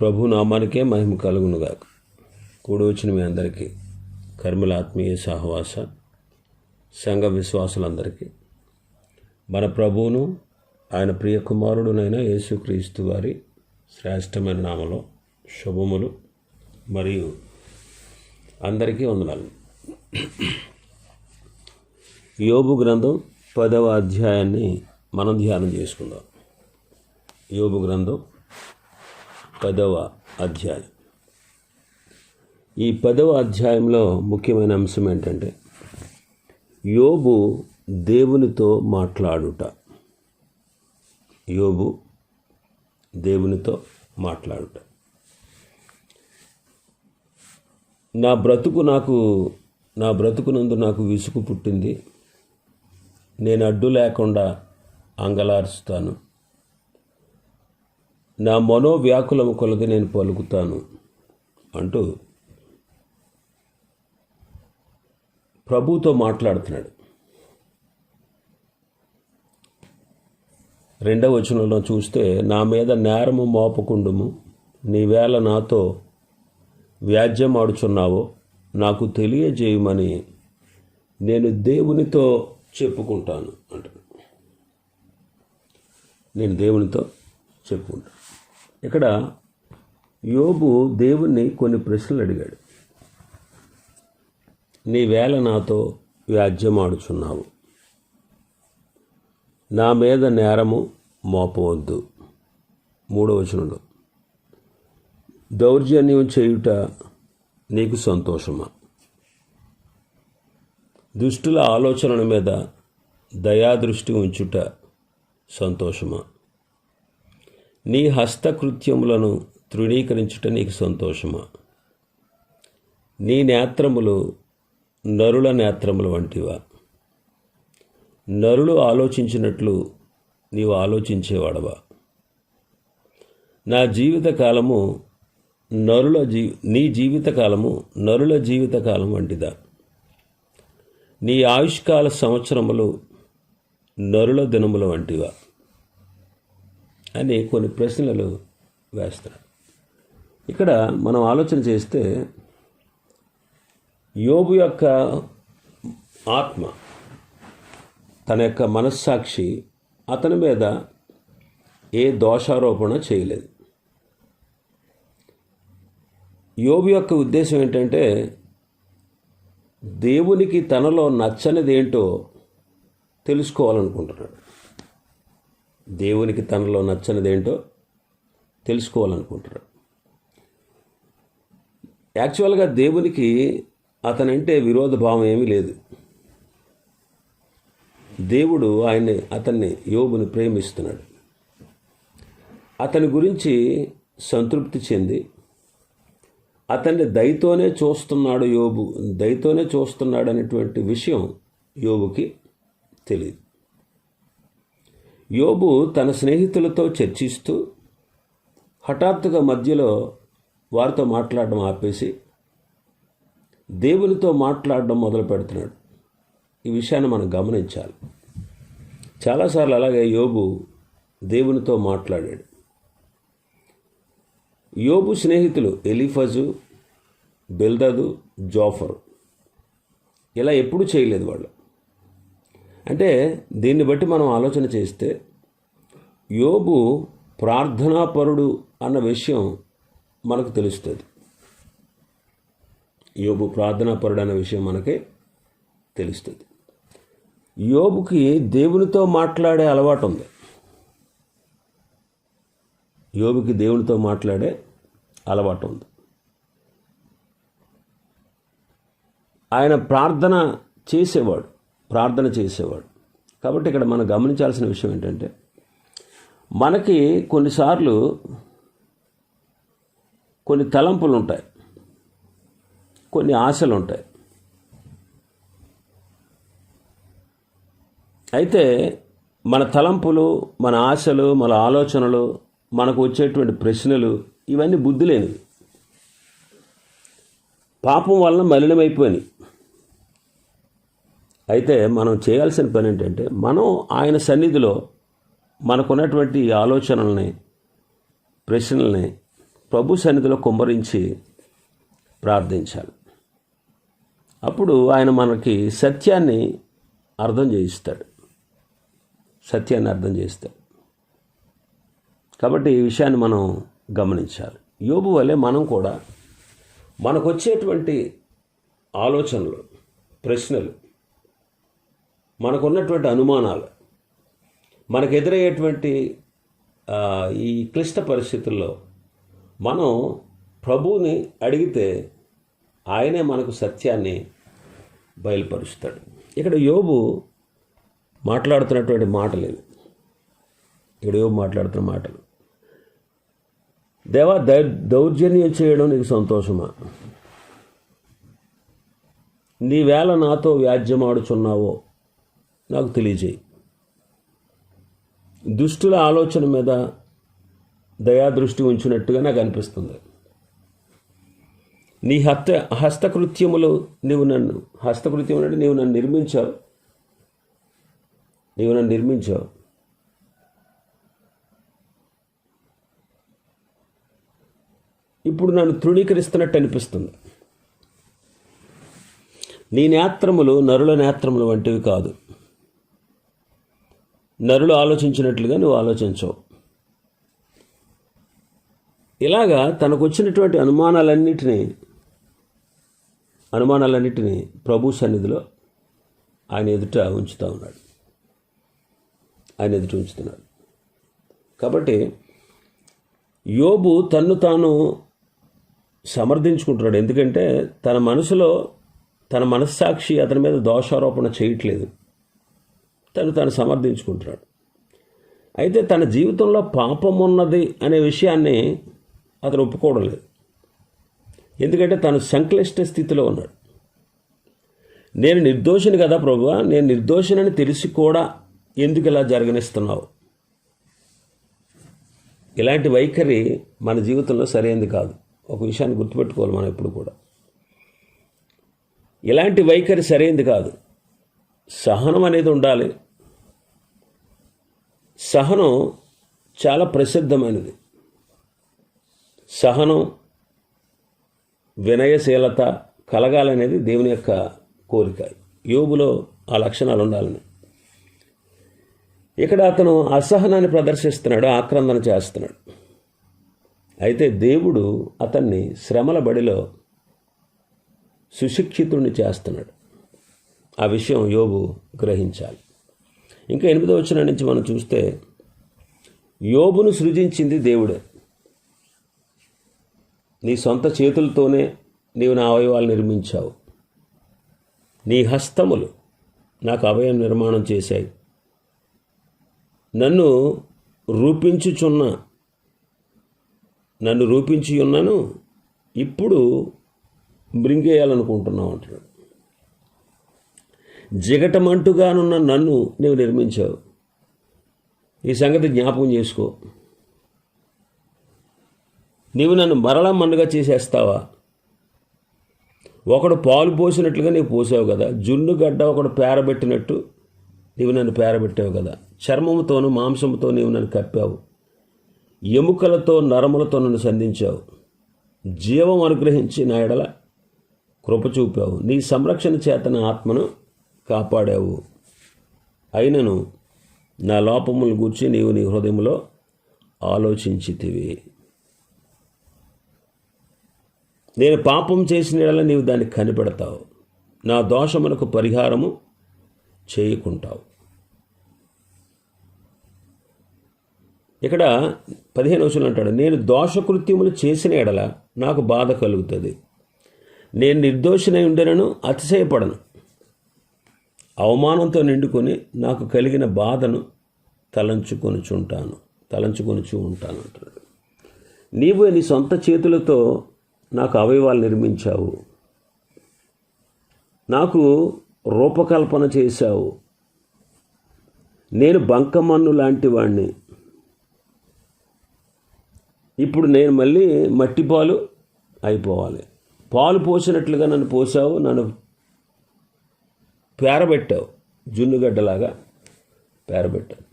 ప్రభు నామానికే మహిమ కలుగునుగా కూడి వచ్చిన మీ అందరికీ కర్మల ఆత్మీయ సహవాస సంఘ విశ్వాసులందరికీ మన ప్రభువును ఆయన ప్రియ కుమారుడునైన యేసుక్రీస్తు వారి శ్రేష్టమైన నామలో శుభములు మరియు అందరికీ వందనాలు. యోబు గ్రంథం పదవ అధ్యాయాన్ని మనం ధ్యానం చేసుకుందాం. యోబు గ్రంథం పదవ అధ్యాయం. ఈ పదవ అధ్యాయంలో ముఖ్యమైన అంశం ఏంటంటే యోబు దేవునితో మాట్లాడుట. యోబు దేవునితో మాట్లాడుట. నా బ్రతుకు నాకు నా బ్రతుకునందు నాకు విసుగు పుట్టింది. నేను అడ్డు లేకుండా అంగలారుస్తాను. నా మనోవ్యాకులము కొలది నేను పలుకుతాను అంటూ ప్రభుతో మాట్లాడుతున్నాడు. రెండవ వచనంలో చూస్తే నా మీద నేరము మోపకుండుము నీవేళ నాతో వ్యాజ్యం ఆడుచున్నావో నాకు తెలియజేయమని నేను దేవునితో చెప్పుకుంటాను అంటాడు. నేను దేవునితో చెప్పుకుంటాను. ఇక్కడ యోబు దేవుణ్ణి కొన్ని ప్రశ్నలు అడిగాడు. నీ వేళ నాతో వ్యాజ్యమాడుచున్నావు. నా మీద నేరము మోపవద్దు. మూడవచనంలో దౌర్జన్యం చేయుట నీకు సంతోషమా? దుష్టుల ఆలోచనల మీద దయాదృష్టి ఉంచుట సంతోషమా? నీ హస్తకృత్యములను తృణీకరించుట నీకు సంతోషమా? నీ నేత్రములు నరుల నేత్రములు వంటివా? నరులు ఆలోచించినట్లు నీవు ఆలోచించేవాడవా? నా జీవితకాలము నరుల జీ నీ జీవితకాలము నరుల జీవితకాలం వంటిదా? నీ ఆయుష్కాల సంవత్సరములు నరుల దినముల వంటివా? అని కొన్ని ప్రశ్నలు వేస్తాడు ఇక్కడ మనం ఆలోచన చేస్తే యోబు యొక్క ఆత్మ తన యొక్క మనస్సాక్షి అతని మీద ఏ దోషారోపణ చేయలేదు. యోబు యొక్క ఉద్దేశం ఏంటంటే దేవునికి తనలో నచ్చనిది ఏంటో తెలుసుకోవాలనుకుంటున్నాడు. దేవునికి తనలో నచ్చనిదేంటో తెలుసుకోవాలనుకుంటున్నాడు. యాక్చువల్గా దేవునికి అతనంటే విరోధ భావం ఏమీ లేదు. దేవుడు ఆయన్ని అతన్ని యోగుని ప్రేమిస్తున్నాడు. అతని గురించి సంతృప్తి చెంది అతన్ని దయతోనే చూస్తున్నాడు యోబు దయతోనే చూస్తున్నాడు అనేటువంటి విషయం యోబుకి తెలియదు. యోబు తన స్నేహితులతో చర్చిస్తూ హఠాత్తుగా మధ్యలో వారితో మాట్లాడడం ఆపేసి దేవునితో మాట్లాడడం మొదలు పెడుతున్నాడు. ఈ విషయాన్ని మనం గమనించాలి. చాలాసార్లు అలాగే యోబు దేవునితో మాట్లాడాడు. యోబు స్నేహితులు ఎలిఫజు బెల్దదు జోఫరు ఇలా ఎప్పుడూ చేయలేదు వాళ్ళు. అంటే దీన్ని బట్టి మనం ఆలోచన చేస్తే యోబు ప్రార్థనాపరుడు అన్న విషయం మనకు తెలుస్తుంది. యోబు ప్రార్థనాపరుడు అన్న విషయం మనకి తెలుస్తుంది. యోబుకి దేవునితో మాట్లాడే అలవాటు ఉంది యోబుకి దేవునితో మాట్లాడే అలవాటు ఉంది ఆయన ప్రార్థన చేసేవాడు ప్రార్థన చేసేవాడు. కాబట్టి ఇక్కడ మనం గమనించాల్సిన విషయం ఏంటంటే మనకి కొన్నిసార్లు కొన్ని తలంపులు ఉంటాయి కొన్ని ఆశలు ఉంటాయి అయితే మన తలంపులు మన ఆశలు మన ఆలోచనలు మనకు వచ్చేటువంటి ప్రశ్నలు ఇవన్నీ బుద్ధి లేనివి. పాపం వలన మలినమైపోయినాయి అయితే మనం చేయాల్సిన పని ఏంటంటే మనం ఆయన సన్నిధిలో మనకున్నటువంటి ఆలోచనల్ని ప్రశ్నల్ని ప్రభు సన్నిధిలో కుమ్మరించి ప్రార్థించాలి. అప్పుడు ఆయన మనకి సత్యాన్ని అర్థం చేయిస్తాడు. సత్యాన్ని అర్థం చేస్తాడు కాబట్టి ఈ విషయాన్ని మనం గమనించాలి. యోబు వలె మనం కూడా మనకు వచ్చేటువంటి ఆలోచనలు ప్రశ్నలు మనకున్నటువంటి అనుమానాలు మనకు ఎదురయ్యేటువంటి ఈ క్లిష్ట పరిస్థితుల్లో మనం ప్రభువుని అడిగితే ఆయనే మనకు సత్యాన్ని బయలుపరుస్తాడు. ఇక్కడ యోబు మాట్లాడుతున్నటువంటి మాటలు ఇవి. ఇక్కడ యోబు మాట్లాడుతున్న మాటలు. దేవా దౌ దౌర్జన్యం చేయడం నీకు సంతోషమా? నీవేళ నాతో వ్యాజ్యమాడుచున్నావో? నాకు తెలియజేయి. దుష్టుల ఆలోచన మీద దయాదృష్టి ఉంచినట్టుగా నాకు అనిపిస్తుంది. నీ హస్త హస్తకృత్యములు నీవు నన్ను హస్తకృత్యములు అంటే నీవు నన్ను నిర్మించావు. నీవు నన్ను నిర్మించావు. ఇప్పుడు నన్ను తృణీకరిస్తున్నట్టు అనిపిస్తుంది. నీ నేత్రములు నరుల నేత్రములు వంటివి కాదు. నరులు ఆలోచించినట్లుగా నువ్వు ఆలోచించవు. ఇలాగా తనకు వచ్చినటువంటి అనుమానాలన్నిటినీ అనుమానాలన్నిటినీ ప్రభు సన్నిధిలో ఆయన ఎదుట ఉంచుతూ ఉన్నాడు. ఆయన ఎదుట ఉంచుతున్నాడు. కాబట్టి యోబు తన్ను తాను సమర్థించుకుంటున్నాడు. ఎందుకంటే తన మనసులో తన మనస్సాక్షి అతని మీద దోషారోపణ చేయట్లేదు. తను తాను సమర్థించుకుంటున్నాడు. అయితే తన జీవితంలో పాపం ఉన్నది అనే విషయాన్ని అతను ఒప్పుకోవడం లేదు. ఎందుకంటే తను సంక్లిష్ట స్థితిలో ఉన్నాడు. నేను నిర్దోషిని కదా ప్రభు నేను నిర్దోషినని తెలిసి కూడా ఎందుకు ఇలా జరగనిస్తున్నావు? ఇలాంటి వైఖరి మన జీవితంలో సరైనది కాదు. ఒక విషయాన్ని గుర్తుపెట్టుకోవాలి మనం ఎప్పుడు కూడా. ఇలాంటి వైఖరి సరైనది కాదు. సహనం అనేది ఉండాలి. సహనం చాలా ప్రసిద్ధమైనది. సహనం వినయశీలత కలగాలనేది దేవుని యొక్క కోరిక. యోగులో ఆ లక్షణాలు ఉండాలని. ఇక్కడ అతను అసహనాన్ని ప్రదర్శిస్తున్నాడు ఆక్రందన చేస్తున్నాడు. అయితే దేవుడు అతన్ని శ్రమల బడిలో సుశిక్షితుడిని చేస్తున్నాడు. ఆ విషయం యోగు గ్రహించాలి. ఇంకా ఎనిమిదో వచ్చిన నుంచి మనం చూస్తే యోబును సృజించింది దేవుడే. నీ సొంత చేతులతోనే నీవు నా అవయవాలు నిర్మించావు. నీ హస్తములు నాకు అవయవ నిర్మాణం చేశాయి. నన్ను రూపించుచున్న నన్ను రూపించి ఉన్నాను ఇప్పుడు మృంగేయాలనుకుంటున్నావు అంటున్నాడు. జిగటమంటుగానున్న నన్ను నీవు నిర్మించావు. ఈ సంగతి జ్ఞాపకం చేసుకో. నీవు నన్ను మరలా మన్నుగా చేసేస్తావా? ఒకడు పాలు పోసినట్లుగా నీవు పోసావు కదా. జున్ను గడ్డ ఒకడు పేరబెట్టినట్టు నీవు నన్ను పేరబెట్టావు కదా. చర్మముతోను మాంసముతో నీవు నన్ను కప్పావు. ఎముకలతో నరములతో నన్ను సంధించావు. జీవం అనుగ్రహించి నా ఎడల కృప చూపావు. నీ సంరక్షణ చేత నా ఆత్మను కాపాడావు. అయినను నా లోపములు గూర్చి నీవు నీ హృదయంలో ఆలోచించితివి. నేను పాపం చేసిన యెడల నీవు దాన్ని కనిపెడతావు. నా దోషమునకు పరిహారము చేయకుంటావు. ఇక్కడ పదిహేను వచనం అంటాడు నేను దోషకృత్యములు చేసిన ఎడల నాకు బాధ కలుగుతుంది. నేను నిర్దోషినై ఉండనను అతిశయపడను. అవమానంతో నిండుకొని నాకు కలిగిన బాధను తలంచుకొనుచుంటాను తలంచుకొనుచు ఉంటాను అంటున్నాడు. నీవు నీ సొంత చేతులతో నాకు అవయవాలు నిర్మించావు. నాకు రూపకల్పన చేశావు. నేను బంకమన్ను లాంటి వాణ్ణి. ఇప్పుడు నేను మళ్ళీ మట్టి పాలు అయిపోవాలి. పాలు పోసినట్లుగా నన్ను పోసావు నన్ను పేరబెట్టావు. జున్నుగడ్డలాగా పేరబెట్టావు.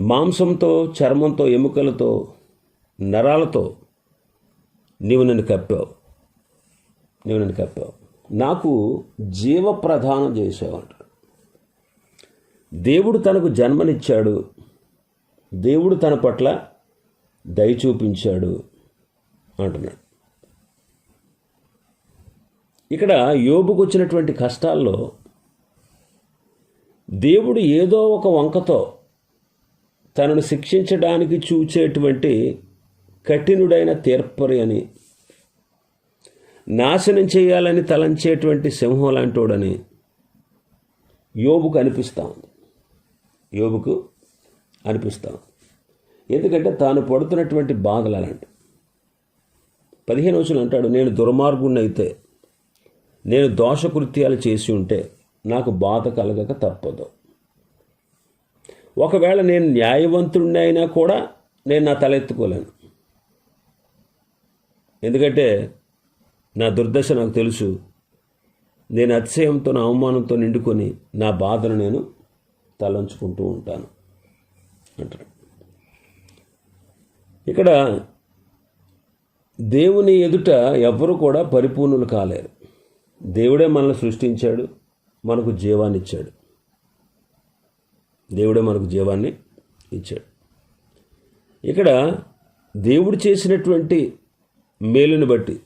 మాంసంతో చర్మంతో ఎముకలతో నరాలతో నీవు నన్ను కప్పావు. నీవు నన్ను కప్పావు. నాకు జీవ ప్రధానం చేసావు దేవుడు తనకు జన్మనిచ్చాడు. దేవుడు తన పట్ల దయ చూపించాడు అంటున్నాడు. ఇక్కడ యోబుకు వచ్చినటువంటి కష్టాల్లో దేవుడు ఏదో ఒక వంకతో తనను శిక్షించడానికి చూచేటువంటి కఠినుడైన తీర్పరి అని నాశనం చేయాలని తలంచేటువంటి సింహం లాంటోడని యోబుకు అనిపిస్తా ఉంది. యోబుకు అనిపిస్తా ఉంది. ఎందుకంటే తాను పడుతున్నటువంటి బాధలు అలాంటి పదిహేను రోజులు అంటాడు నేను దుర్మార్గుణ్ణి అయితే నేను దోషకృత్యాలు చేసి ఉంటే నాకు బాధ కలగక తప్పదు. ఒకవేళ నేను న్యాయవంతుడిని అయినా కూడా నేను నా తలెత్తుకోలేను ఎందుకంటే నా దుర్దశ నాకు తెలుసు. నేను అతిశయంతో నా అవమానంతో నిండుకొని నా బాధను నేను తలంచుకుంటూ ఉంటాను అంటారు. ఇక్కడ దేవుని ఎదుట ఎవ్వరు కూడా పరిపూర్ణులు కాలేరు. దేవుడే మనల్ని సృష్టించాడు. మనకు జీవాన్ని ఇచ్చాడు. దేవుడే మనకు జీవాన్ని ఇచ్చాడు. ఇక్కడ దేవుడు చేసినటువంటి మేలుని బట్టి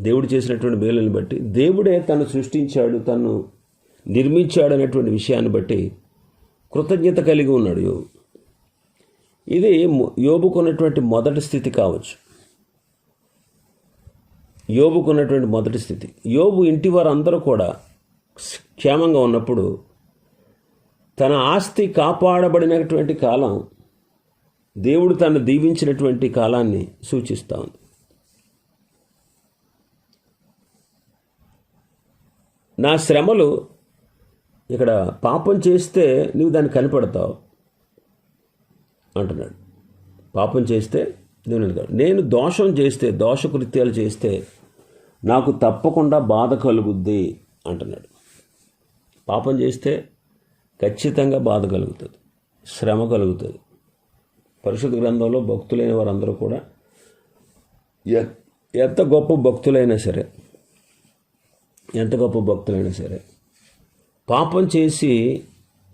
దేవుడు చేసినటువంటి మేలుని బట్టి దేవుడే తను సృష్టించాడు తను నిర్మించాడు అనేటువంటి విషయాన్ని బట్టి కృతజ్ఞత కలిగి ఉన్నాడు యోగు ఇది యోబుకున్నటువంటి మొదటి స్థితి కావచ్చు. యోబుకున్నటువంటి మొదటి స్థితి. యోబు ఇంటి వారందరూ కూడా క్షేమంగా ఉన్నప్పుడు తన ఆస్తి కాపాడబడినటువంటి కాలం దేవుడు తను దీవించినటువంటి కాలాన్ని సూచిస్తూ ఉంది. నా శ్రమలు ఇక్కడ పాపం చేస్తే నువ్వు దాన్ని కనిపెడతావు అంటున్నాడు. పాపం చేస్తే నేను నేను దోషం చేస్తే దోషకృత్యాలు చేస్తే నాకు తప్పకుండా బాధ కలుగుద్ది అంటున్నాడు. పాపం చేస్తే ఖచ్చితంగా బాధ కలుగుతుంది శ్రమ కలుగుతుంది. పరిశుద్ధ గ్రంథంలో భక్తులైన వారందరూ కూడా ఎ- ఎంత గొప్ప భక్తులైనా సరే ఎంత గొప్ప భక్తులైనా సరే పాపం చేసి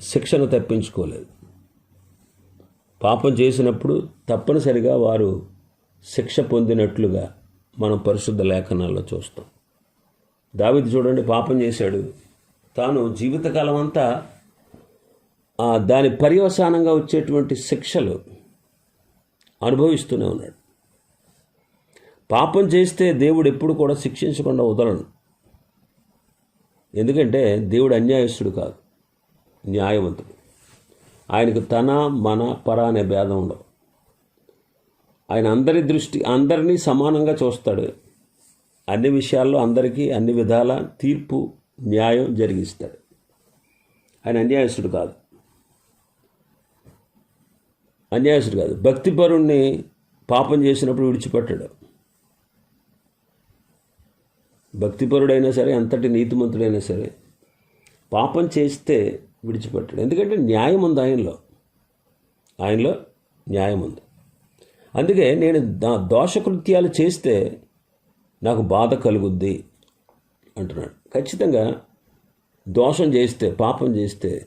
శిక్షను తప్పించుకోలేదు. పాపం చేసినప్పుడు తప్పనిసరిగా వారు శిక్ష పొందినట్లుగా మనం పరిశుద్ధ లేఖనాల్లో చూస్తాం. దావిది చూడండి పాపం చేశాడు. తాను జీవితకాలం అంతా దాని పర్యవసానంగా వచ్చేటువంటి శిక్షలు అనుభవిస్తూనే ఉన్నాడు. పాపం చేస్తే దేవుడు ఎప్పుడు కూడా శిక్షించకుండా వదలను ఎందుకంటే దేవుడు అన్యాయస్తుడు కాదు న్యాయవంతుడు. ఆయనకు తన మన పర అనే భేదం ఉండవు ఆయన అందరి దృష్టి అందరినీ సమానంగా చూస్తాడు. అన్ని విషయాల్లో అందరికీ అన్ని విధాల తీర్పు న్యాయం జరిగిస్తాడు. ఆయన అన్యాయస్తుడు కాదు. అన్యాయస్తుడు కాదు. భక్తిపరుణ్ణి పాపం చేసినప్పుడు విడిచిపెట్టాడు. భక్తిపరుడైనా సరే అంతటి నీతిమంతుడైనా సరే పాపం చేస్తే విడిచిపెట్టాడు. ఎందుకంటే న్యాయం ఉంది ఆయనలో. ఆయనలో న్యాయం ఉంది. అందుకే నేను దా దోషకృత్యాలు చేస్తే నాకు బాధ కలుగుద్ది. అంటున్నాడు. ఖచ్చితంగా దోషం చేస్తే పాపం చేస్తే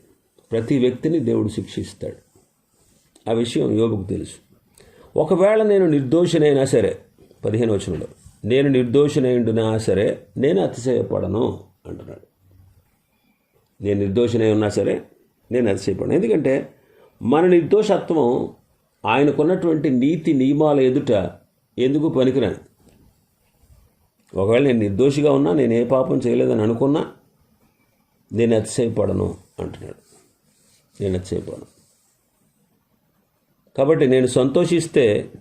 ప్రతి వ్యక్తిని దేవుడు శిక్షిస్తాడు. ఆ విషయం యోగుకు తెలుసు. ఒకవేళ నేను నిర్దోషినైనా సరే పదిహేను వచనంలో నేను నిర్దోషినైండునా సరే నేను అతిశయపడను అంటున్నాడు. నేను నిర్దోషినై ఉన్నా సరే నేను అతిశయపడను. ఎందుకంటే మన నిర్దోషత్వం ఆయనకున్నటువంటి నీతి నియమాల ఎదుట ఎందుకు పనికిరాను? ఒకవేళ నేను నిర్దోషిగా ఉన్నా నేను ఏ పాపం చేయలేదని అనుకున్నా నేను అతిశయపడను అంటున్నాడు. నేను అతిశయపడను కాబట్టి నేను సంతోషిస్తే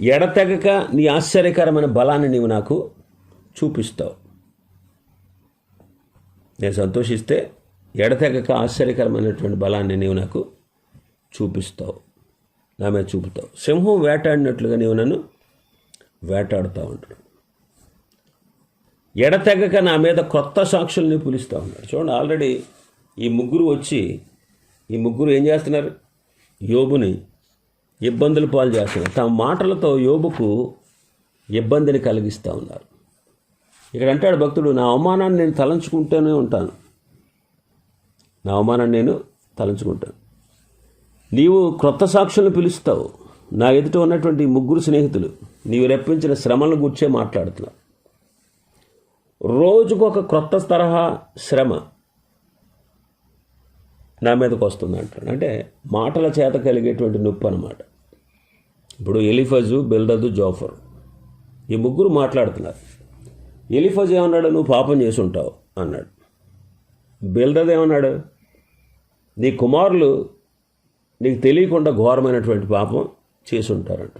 ఎడతెగక నీ ఆశ్చర్యకరమైన బలాన్ని నీవు నాకు చూపిస్తావు. నేను సంతోషిస్తే ఎడతెగక ఆశ్చర్యకరమైనటువంటి బలాన్ని నీవు నాకు చూపిస్తావు. నా మీద చూపుతావు. సింహం వేటాడినట్లుగా నీవు నన్ను వేటాడుతూ ఉంటాడు. ఎడతెగక నా మీద కొత్త సాక్షుల్ని పిలుస్తూ ఉన్నాడు. చూడండి ఆల్రెడీ ఈ ముగ్గురు వచ్చి ఈ ముగ్గురు ఏం చేస్తున్నారు? యోబుని ఇబ్బందులు పాలు చేస్తున్నారు. తమ మాటలతో యోబుకు ఇబ్బందిని కలిగిస్తూ ఉన్నారు. ఇక్కడ అంటాడు భక్తుడు నా అవమానాన్ని నేను తలంచుకుంటూనే ఉంటాను. నా అవమానాన్ని నేను తలంచుకుంటాను. నీవు క్రొత్త సాక్షులను పిలుస్తావు. నా ఎదుట ఉన్నటువంటి ముగ్గురు స్నేహితులు నీవు రెప్పించిన శ్రమలను గుర్చే మాట్లాడుతున్నారు రోజుకు ఒక క్రొత్త తరహా శ్రమ నా మీదకి వస్తుంది అంటాడు అంటే మాటల చేత కలిగేటువంటి నొప్పి అనమాట ఇప్పుడు ఎలిఫజు బెల్దదు జోఫర్ ఈ ముగ్గురు మాట్లాడుతున్నారు. ఎలిఫజ్ ఏమన్నాడు? నువ్వు పాపం చేసి ఉంటావు అన్నాడు. బెల్దద్ ఏమన్నాడు? నీ కుమారులు నీకు తెలియకుండా ఘోరమైనటువంటి పాపం చేసి ఉంటారంట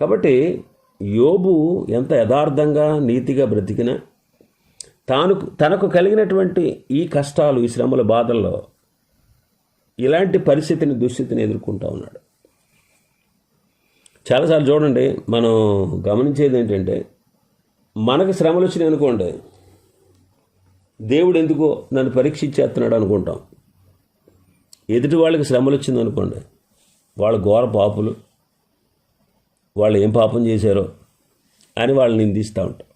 కాబట్టి యోబు ఎంత యథార్థంగా నీతిగా బ్రతికినా తాను తనకు కలిగినటువంటి ఈ కష్టాలు ఈ శ్రమల బాధల్లో ఇలాంటి పరిస్థితిని దుస్థితిని ఎదుర్కొంటూ ఉన్నాడు. చాలాసార్లు చూడండి మనం గమనించేది ఏంటంటే మనకు శ్రమలు వచ్చినాయి అనుకోండి దేవుడు ఎందుకో నన్ను పరీక్షించేస్తున్నాడు అనుకుంటాం. ఎదుటి వాళ్ళకి శ్రమలు వచ్చింది అనుకోండి వాళ్ళ ఘోర పాపులు. వాళ్ళు ఏం పాపం చేశారో అని వాళ్ళు నిందిస్తూ ఉంటారు.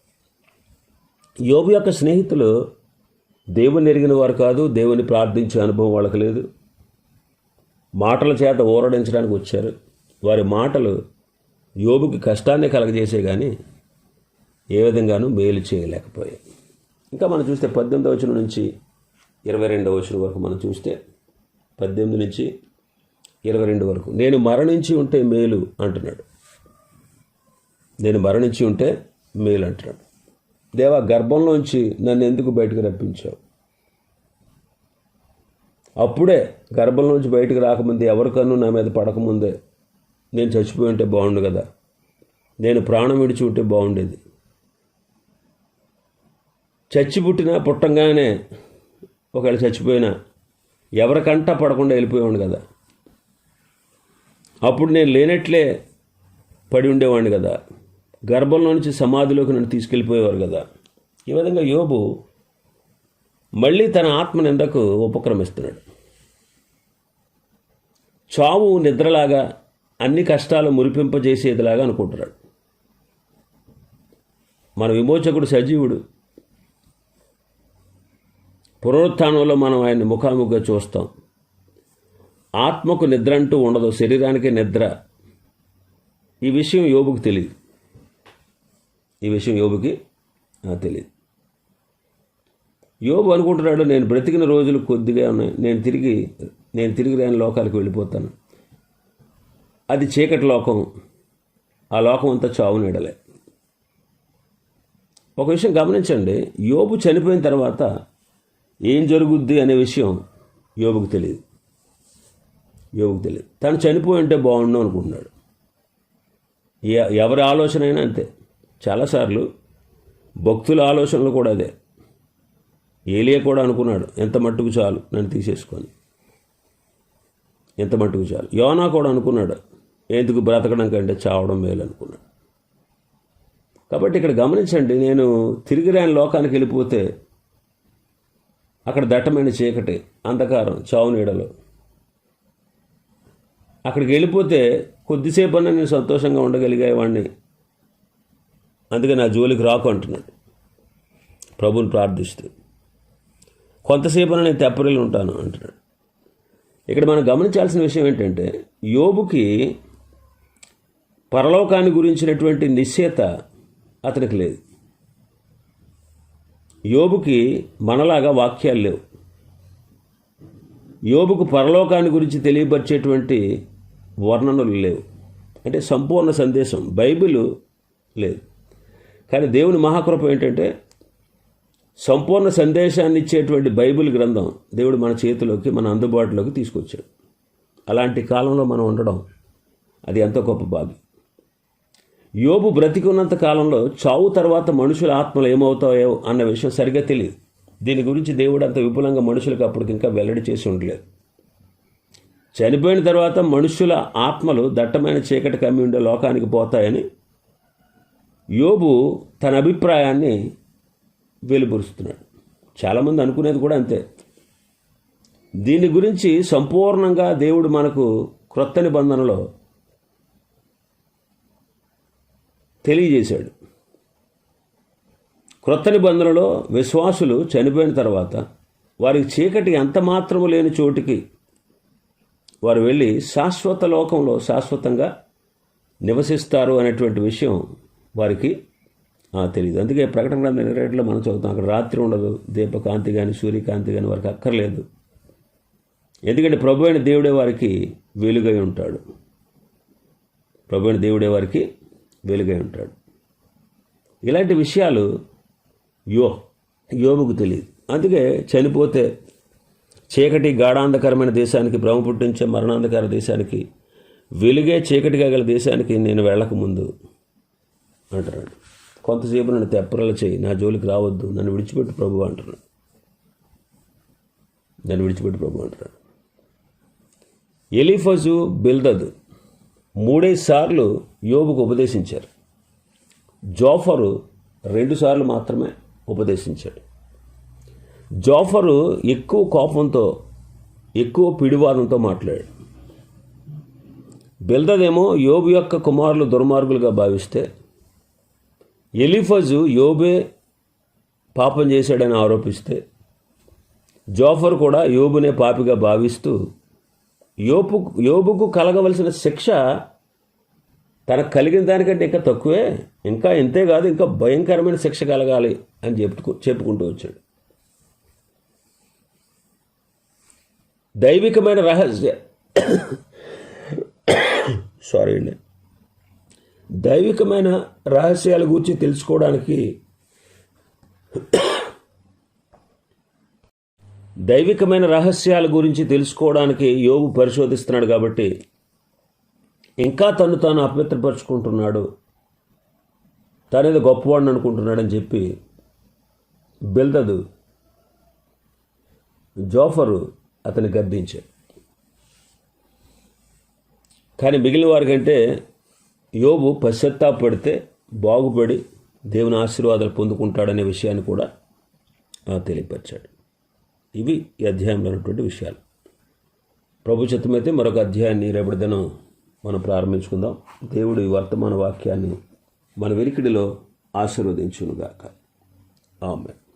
యోబు యొక్క స్నేహితులు దేవుని ఎరిగిన వారు కాదు దేవుని ప్రార్థించే అనుభవం వాళ్ళకి లేదు. మాటల చేత ఊరడించడానికి వచ్చారు. వారి మాటలు యోబుకి కష్టాన్ని కలగజేసే కానీ ఏ విధంగానూ మేలు చేయలేకపోయాయి. ఇంకా మనం చూస్తే పద్దెనిమిదవ వచనం నుంచి ఇరవై రెండవ వచనం వరకు మనం చూస్తే పద్దెనిమిది నుంచి ఇరవై రెండు వరకు. నేను మరణించి ఉంటే మేలు అంటున్నాడు. నేను మరణించి ఉంటే మేలు అంటున్నాడు. దేవా గర్భంలోంచి నన్ను ఎందుకు బయటకు రప్పించావు? అప్పుడే గర్భంలోంచి బయటకు రాకముందే ఎవరికన్నా నా మీద పడకముందే నేను చచ్చిపోయి ఉంటే బాగుండు కదా? నేను ప్రాణం విడిచి ఉంటే బాగుండేది. చచ్చి పుట్టినా పుట్టంగానే ఒకవేళ చచ్చిపోయినా ఎవరికంటా పడకుండా వెళ్ళిపోయాడు కదా? అప్పుడు నేను లేనట్లే పడి ఉండేవాడిని కదా. గర్భంలో నుంచి సమాధిలోకి నన్ను తీసుకెళ్ళిపోయేవారు కదా. ఈ విధంగా యోబు మళ్ళీ తన ఆత్మ నిందకు ఉపక్రమిస్తున్నాడు. చావు నిద్రలాగా అన్ని కష్టాలు మురిపింపజేసేదిలాగా అనుకుంటున్నాడు. మన విమోచకుడు సజీవుడు. పునరుత్థానంలో మనం ఆయన్ని ముఖాముఖిగా చూస్తాం. ఆత్మకు నిద్ర అంటూ ఉండదు శరీరానికి నిద్ర. ఈ విషయం యోబుకి తెలియదు ఈ విషయం యోబుకి తెలియదు యోబు అనుకుంటున్నాడు నేను బ్రతికిన రోజులు కొద్దిగా ఉన్నాయి. నేను తిరిగి నేను తిరిగి రాని లోకాలకు వెళ్ళిపోతాను. అది చీకటి లోకం. ఆ లోకం అంతా చావు నీడలే. ఒక విషయం గమనించండి యోబు చనిపోయిన తర్వాత ఏం జరుగుద్ది అనే విషయం యోబుకు తెలియదు యోగు తెలియదు. తను చనిపోయి ఉంటే బాగుండు అనుకుంటున్నాడు. ఎ- ఎవరి ఆలోచన అయినా అంతే. చాలాసార్లు భక్తుల ఆలోచనలు కూడా అదే. ఏలియా కూడా అనుకున్నాడు ఎంత మట్టుకు చాలు నన్ను తీసేసుకొని. ఎంత మట్టుకు చాలు. యోనా కూడా అనుకున్నాడు ఎందుకు బ్రతకడం కంటే చావడం మేలు అనుకున్నాడు. కాబట్టి ఇక్కడ గమనించండి నేను తిరిగి రాని లోకానికి వెళ్ళిపోతే అక్కడ దట్టమైన చీకటి అంధకారం చావు నీడలో అక్కడికి వెళ్ళిపోతే కొద్దిసేపు అన్నా నేను సంతోషంగా ఉండగలిగేవాడిని అందుకే నా జోలికి రాకు అంటున్నాడు ప్రభుని ప్రార్థిస్తూ. కొంతసేపు నేను తెప్పరిల్లి ఉంటాను అంటున్నాడు. ఇక్కడ మనం గమనించాల్సిన విషయం ఏంటంటే యోబుకి పరలోకాన్ని గురించినటువంటి నిశ్చేత అతనికి లేదు. యోబుకి మనలాగా వాక్యాలు లేవు. యోబుకు పరలోకాన్ని గురించి తెలియపరిచేటువంటి వర్ణనలు లేవు. అంటే సంపూర్ణ సందేశం బైబిల్ లేదు. కానీ దేవుని మహాకృప ఏంటంటే సంపూర్ణ సందేశాన్ని ఇచ్చేటువంటి బైబిల్ గ్రంథం దేవుడు మన చేతిలోకి మన అందుబాటులోకి తీసుకొచ్చాడు. అలాంటి కాలంలో మనం ఉండడం అది ఎంతో గొప్ప భాగ్యం. యోబు బ్రతికున్నంత కాలంలో చావు తర్వాత మనుషుల ఆత్మలు ఏమవుతాయో అన్న విషయం సరిగ్గా తెలియదు. దీని గురించి దేవుడు అంత విపులంగా మనుషులకు అప్పటికి ఇంకా వెల్లడి చేసి ఉండలేదు. చనిపోయిన తర్వాత మనుషుల ఆత్మలు దట్టమైన చీకటి కమ్మి ఉండే లోకానికి పోతాయని యోబు తన అభిప్రాయాన్ని వెలుపరుస్తున్నాడు చాలామంది అనుకునేది కూడా అంతే. దీని గురించి సంపూర్ణంగా దేవుడు మనకు క్రొత్త నిబంధనలో తెలియజేశాడు. క్రొత్త నిబంధనలో విశ్వాసులు చనిపోయిన తర్వాత వారికి చీకటి ఎంత మాత్రము లేని చోటికి వారు వెళ్ళి శాశ్వత లోకంలో శాశ్వతంగా నివసిస్తారు అనేటువంటి విషయం వారికి తెలియదు అందుకే ప్రకటన గ్రంథం మనం చదువుతాం అక్కడ రాత్రి ఉండదు దీపకాంతి కానీ సూర్యకాంతి కానీ వారికి అక్కర్లేదు. ఎందుకంటే ప్రభు అయిన దేవుడే వారికి వెలుగై ఉంటాడు. ప్రభు అయిన దేవుడే వారికి వెలుగై ఉంటాడు. ఇలాంటి విషయాలు యో యోబుకు తెలియదు అందుకే చనిపోతే చీకటి గాఢాంధకరమైన దేశానికి భ్రమ పుట్టించే మరణాంధకార దేశానికి వెలుగే చీకటిగా గల దేశానికి నేను వెళ్ళకముందు అంటున్నాడు. కొంతసేపు నన్ను తెప్పరల చేయి నా జోలికి రావద్దు నన్ను విడిచిపెట్టు ప్రభు అంటున్నాడు. నన్ను విడిచిపెట్టు ప్రభు అంటున్నాడు. ఎలిఫజు బిల్దదు మూడే సార్లు యోబుకు ఉపదేశించారు. జోఫరు రెండు సార్లు మాత్రమే ఉపదేశించాడు. జోఫరు ఎక్కువ కోపంతో ఎక్కువ పిడివాదంతో మాట్లాడాడు. బిల్దదేమో యోబు యొక్క కుమారులు దుర్మార్గులుగా భావిస్తే ఎలిఫజు యోబే పాపం చేశాడని ఆరోపిస్తే జోఫర్ కూడా యోబునే పాపిగా భావిస్తూ యోపు యోబుకు కలగవలసిన శిక్ష తనకు కలిగిన దానికంటే ఇంకా తక్కువే ఇంకా ఇంతే కాదు ఇంకా భయంకరమైన శిక్ష కలగాలి అని చెప్పుకు చెప్పుకుంటూ వచ్చాడు. దైవికమైన రహస్య సారీ అండి. దైవికమైన రహస్యాల గురించి తెలుసుకోవడానికి దైవికమైన రహస్యాల గురించి తెలుసుకోవడానికి యోగు పరిశోధిస్తున్నాడు కాబట్టి ఇంకా తను తాను అపవిత్రపరుచుకుంటున్నాడు. తనేదో గొప్పవాడిని అనుకుంటున్నాడని చెప్పి బెల్దదు జోఫరు అతను గద్దించాడు. కానీ మిగిలిన వారికంటే యోబు పశ్చత్తాపడితే బాగుపడి దేవుని ఆశీర్వాదాలు పొందుకుంటాడనే విషయాన్ని కూడా తెలియపరిచాడు. ఇవి ఈ అధ్యాయంలో ఉన్నటువంటి విషయాలు. ప్రభు చిత్తమైతే మరొక అధ్యాయాన్ని రేపటి దినం మనం ప్రారంభించుకుందాం. దేవుడు ఈ వర్తమాన వాక్యాన్ని మన వెలికిడిలో ఆశీర్వదించునుగాక. ఆమె